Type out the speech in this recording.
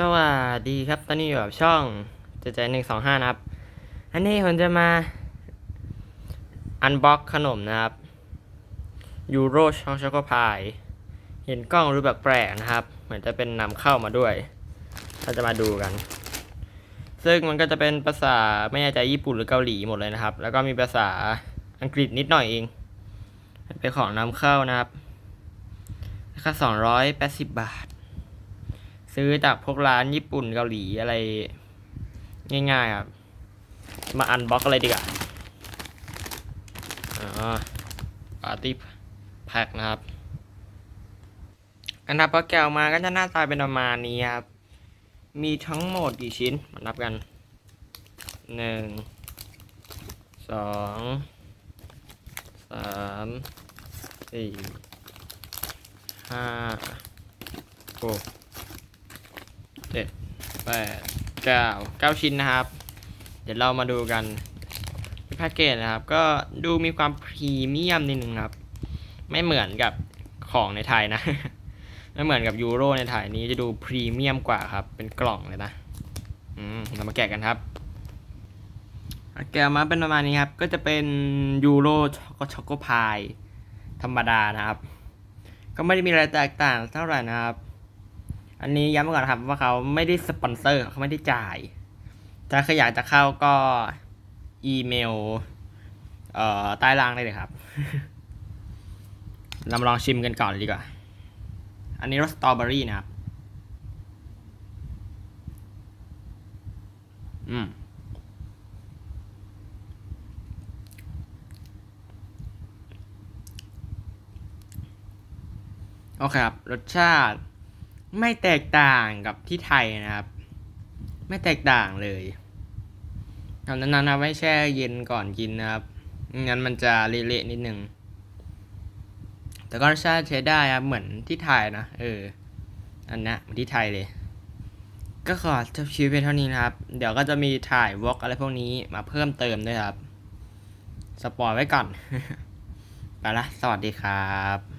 สวัสดีครับ ตอนนี้อยู่กับช่องเจเจหนึ่งสองห้านะครับ อันนี้ผมจะมาอันบ็อกขนมนะครับยูโรช็อกโกพาย เห็นกล้องรูปแบบแปลกนะครับ เหมือนจะเป็นนำเข้ามาด้วย เราจะมาดูกัน ซึ่งมันก็จะเป็นภาษาไม่แน่ใจญี่ปุ่นหรือเกาหลีหมดเลยนะครับ แล้วก็มีภาษาอังกฤษนิดหน่อยเอง เป็นของนำเข้านะครับราคาสองร้อยแปดสิบบาท ซื้อจากพวกร้านญี่ปุ่นเกาหลีอะไร ง่ายๆครับ มาอันบ็อกอะไรดีกว่าอ๋อปาร์ตี้แพ็คนะครับ อันดับพอแกะออกมาก็จะหน้าตาเป็นประมาณนี้ครับ มีทั้งหมดกี่ชิ้นมานับกันหนึ่งสองสามสี่ห้าหก เจ็ดแปดเก้าเก้าชิ้นนะครับ เดี๋ยวเรามาดูกันแพ็กเกจนะครับ ก็ดูมีความพรีเมียมนิดนึงครับ ไม่เหมือนกับของในไทยนะ ไม่เหมือนกับยูโรในไทยนี้จะดูพรีเมียมกว่าครับ เป็นกล่องเลยนะ อืมเรามาแกะกันครับแกะมาเป็นประมาณนี้ครับ ก็จะเป็นยูโรช็อกโกช็อกโกพายธรรมดานะครับ ก็ไม่ได้มีอะไรแตกต่างเท่าไหร่นะครับ อันนี้ย้ำไว้ก่อนครับว่าเขาไม่ได้สปอนเซอร์เขาไม่ได้จ่าย ถ้าใครอยากจะเข้าก็อีเมล เอ่อใต้ล่างได้เลยครับเราลองชิมกันก่อนดีกว่า อันนี้รสสตรอเบอรี่นะครับ อืมโอเคครับ รสชาติ ไม่แตกต่างกับที่ไทยนะครับ ไม่แตกต่างเลยตอนนั้นนะไว้แช่เย็นก่อนกินนะครับงั้นมันจะเละๆนิดนึงแต่ก็รสชาติใช้ได้ครับเหมือนที่ไทยนะเอออันนี้เหมือนที่ไทยเลย ก็ขอจบชีวิตเพียงเท่านี้นะครับ เดี๋ยวก็จะมีถ่ายวอล์กอะไรพวกนี้มาเพิ่มเติมด้วยครับ สปอยไว้ก่อน ไปละ สวัสดีครับ